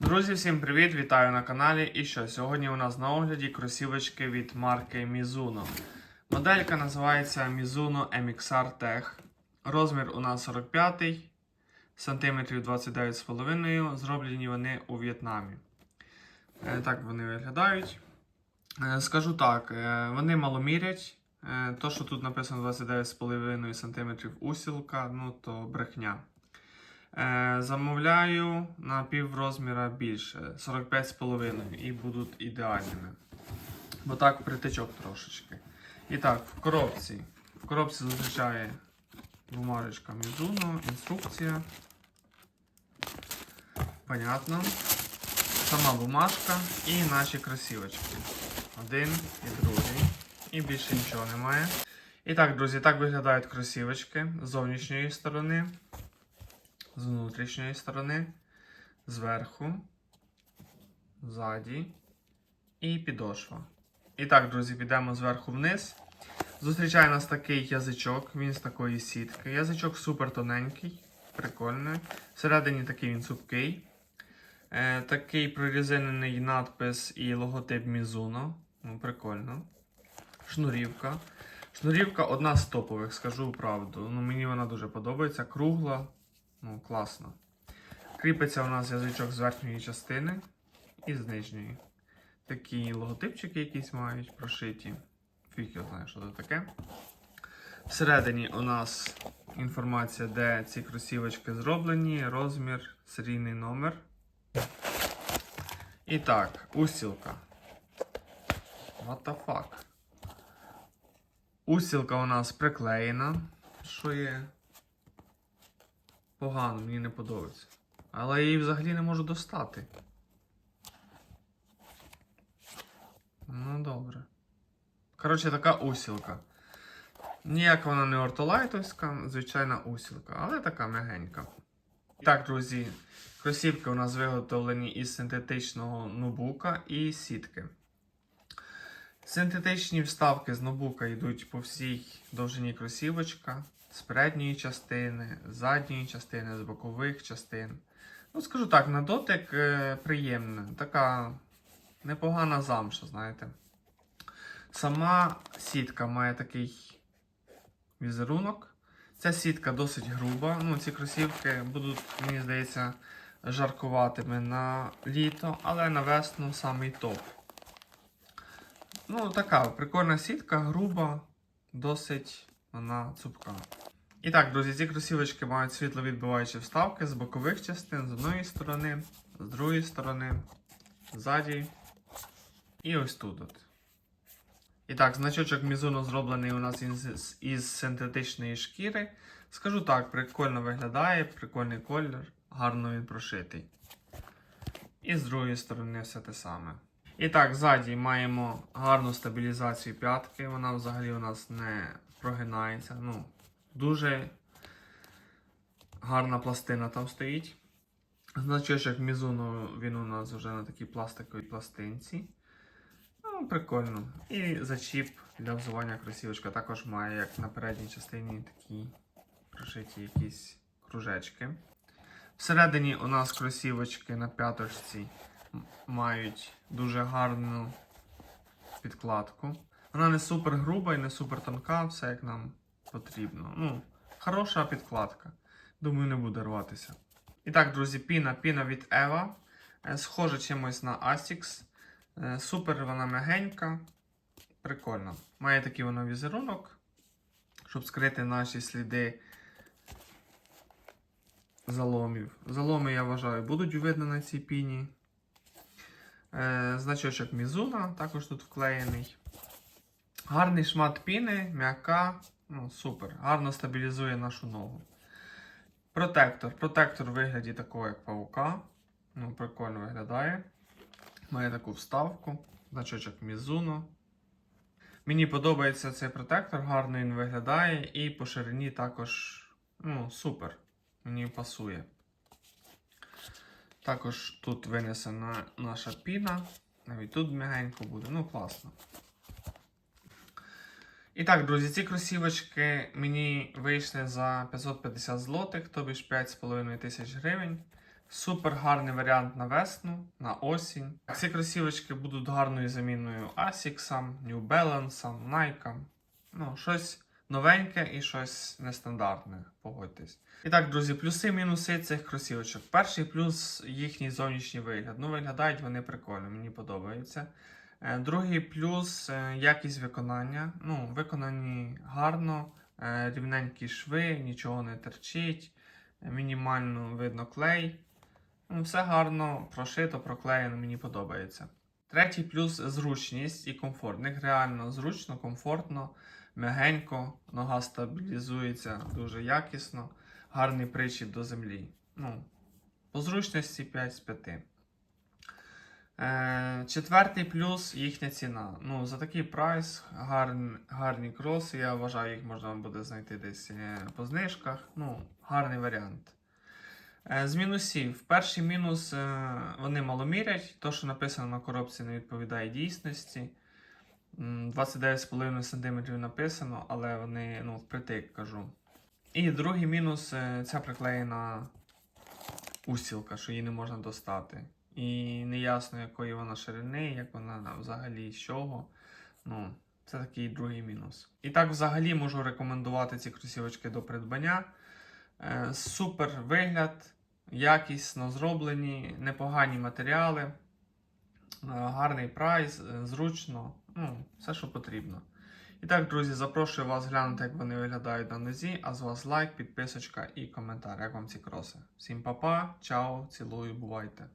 Друзі, всім привіт! Вітаю на каналі. І що? Сьогодні у нас на огляді кросівочки від марки Mizuno. Моделька називається Mizuno MXR Tech. Розмір у нас 45 сантиметрів 29,5. Зроблені вони у В'єтнамі. Е, Так вони виглядають. Е, Скажу так, е, вони маломірять. То, що тут написано 29,5 см усілка, ну то брехня. Е, замовляю на пів розміра більше, 45,5 і будуть ідеальними. Бо так притичок трошечки. І так, в коробці. В коробці зустрічає бумажечка Mizuno, інструкція. Понятно. Сама бумажка і наші кросівочки. Один і другий. І більше нічого немає. І так, друзі, так виглядають кросівочки з зовнішньої сторони з внутрішньої сторони, зверху, ззаді і підошва. І так, друзі, підемо зверху вниз. Зустрічає нас такий язичок, він з такої сітки. Язичок супер тоненький, прикольний. Всередині такий він цупкий. Е, такий прорізинений надпис і логотип Mizuno. Ну, прикольно. Шнурівка. Шнурівка одна з топових, скажу правду. Ну, мені вона дуже подобається. Кругла, Ну, класно. Кріпиться у нас язичок з верхньої частини і з нижньої. Такі логотипчики якісь мають прошиті. Фіг я знаю, що це таке. Всередині у нас інформація, де ці кросівочки зроблені, розмір, серійний номер. І так, устілка. What the fuck? Устілка у нас приклеєна. Що є? Погано, мені не подобається. Але я її взагалі не можу достати. Ну, добре. Коротше, така усілка. Ніяк вона не ортолайтовська, звичайна усілка, але така м'ягенька. Так, друзі, кросівки у нас виготовлені із синтетичного нубука і сітки. Синтетичні вставки з нобука йдуть по всій довжині кросівочка, з передньої частини, з задньої частини, з бокових частин. Ну, скажу так, на дотик е, приємна, така непогана замша, знаєте. Сама сітка має такий візерунок. Ця сітка досить груба. Ну, ці кросівки будуть, мені здається, жаркуватими на літо, але на весну самий топ. Ну, така прикольна сітка, груба, досить вона цупка. І так, друзі, ці кросівочки мають світловідбиваючі вставки з бокових частин, з одної сторони, з другої сторони, ззаді. І ось тут. От. І так, значочок Mizuno зроблений у нас із, із синтетичної шкіри. Скажу так, прикольно виглядає, прикольний колір, гарно він прошитий. І з другої сторони все те саме. І так, ззаді маємо гарну стабілізацію п'ятки. Вона взагалі у нас не прогинається. Ну, Дуже гарна пластина там стоїть. Значочок Mizuno, він у нас вже на такій пластиковій пластинці. Ну, прикольно. І зачіп для взування кросівочка також має, як на передній частині, такі прошиті якісь кружечки. Всередині у нас кросівочки на п'яточці мають дуже гарну підкладку. Вона не супер груба і не супер тонка, все як нам потрібно. Ну, хороша підкладка. Думаю, не буде рватися. І так, друзі, піна, піна від Eva. Е, Схожа чимось на Asics. Е, Супер вона м'ягенька. Прикольно. Має такий вона візерунок, щоб скрити наші сліди заломів. Заломи, я вважаю, будуть видно на цій піні. Е, Значочок Mizuno також тут вклеєний. Гарний шмат піни, м'яка, ну супер. Гарно стабілізує нашу ногу. Протектор. Протектор у вигляді такого, як паука. Ну, прикольно виглядає. Має таку вставку. Значочок Mizuno. Мені подобається цей протектор, гарно він виглядає і по ширині також ну, супер. Мені пасує. Також тут винесена наша піна. Навіть тут м'ягенько буде. Ну, класно. І так, друзі, ці кросівочки мені вийшли за 550 злотих, тобі ж 5,5 тисяч гривень. Супер гарний варіант на весну, на осінь. Ці кросівочки будуть гарною заміною Asics, New Balance, Nike. Ну, щось новеньке і щось нестандартне, погодьтесь. І так, друзі, плюси мінуси цих кросівочок. Перший плюс їхній зовнішній вигляд. Ну, виглядають вони прикольно, мені подобається. Е, Другий плюс е, якість виконання. Ну, виконані гарно, е, рівненькі шви, нічого не терчить, мінімально видно клей. Ну, все гарно прошито, проклеєно, мені подобається. Третій плюс зручність і комфорт. В них реально зручно, комфортно, м'ягенько, нога стабілізується дуже якісно, гарний причіп до землі. Ну, по зручності 5 з 5. Е, четвертий плюс їхня ціна. Ну, за такий прайс, гарні, гарні кроси, я вважаю, їх можна буде знайти десь е, по знижках. Ну, гарний варіант. Е, З мінусів. Перший мінус вони маломірять. То, що написано на коробці, не відповідає дійсності. 29,5 см написано, але вони ну, впритик кажу. І другий мінус ця приклеєна устілка, що її не можна достати. І неясно, якої вона ширини, як вона взагалі з чого. Ну, це такий другий мінус. І так, взагалі, можу рекомендувати ці кросівочки до придбання. Е, Супер вигляд, якісно зроблені, непогані матеріали, е, гарний прайс, е, зручно, ну, все, що потрібно. І так, друзі, запрошую вас глянути, як вони виглядають на нозі. А з вас лайк, підписочка і коментар, як вам ці кроси. Всім па-па, чао, цілую, бувайте!